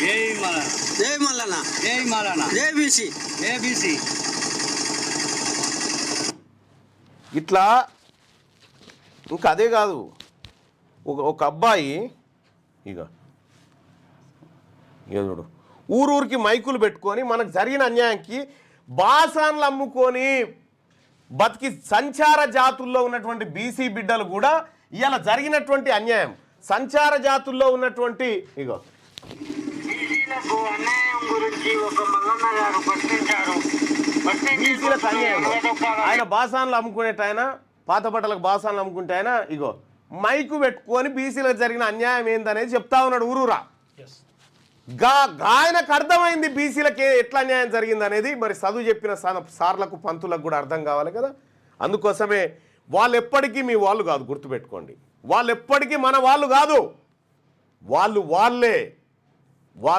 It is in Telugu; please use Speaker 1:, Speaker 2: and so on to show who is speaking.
Speaker 1: జై మలన.
Speaker 2: జై మల్లన్న.
Speaker 1: జై మలన.
Speaker 2: జై బీసీ.
Speaker 1: ఏబిసి
Speaker 3: ఇట్లా ఇంకా అదే కాదు. ఒక ఒక అబ్బాయి ఇక చూడు. ఊరూరికి మైకులు పెట్టుకొని మనకు జరిగిన అన్యాయంకి బాసాన్లు అమ్ముకొని బతికి సంచార జాతుల్లో ఉన్నటువంటి బీసీ బిడ్డలు కూడా ఇవాళ జరిగినటువంటి అన్యాయం. సంచార జాతుల్లో ఉన్నటువంటి ఇగో.
Speaker 4: గురించి ఒక మల్లన్న గారు ప్రశ్నించారు
Speaker 3: బీసీలకు అన్యాయం ఆయన బాసాన్లు అమ్ముకునేట ఆయన పాత బట్టలకు బాసాన్లు అమ్ముకుంటే ఆయన ఇగో మైకు పెట్టుకొని బీసీలకు జరిగిన అన్యాయం ఏందనేది చెప్తా ఉన్నాడు ఊరూరా. గా గా ఆయనకు అర్థమైంది బీసీలకి ఎట్లా అన్యాయం జరిగింది అనేది మరి చదువు చెప్పిన సార్లకు పంతులకు కూడా అర్థం కావాలి కదా. అందుకోసమే వాళ్ళు ఎప్పటికీ మీ వాళ్ళు కాదు గుర్తుపెట్టుకోండి. వాళ్ళు ఎప్పటికీ మన వాళ్ళు కాదు. వాళ్ళు వాళ్ళే. వాళ్ళు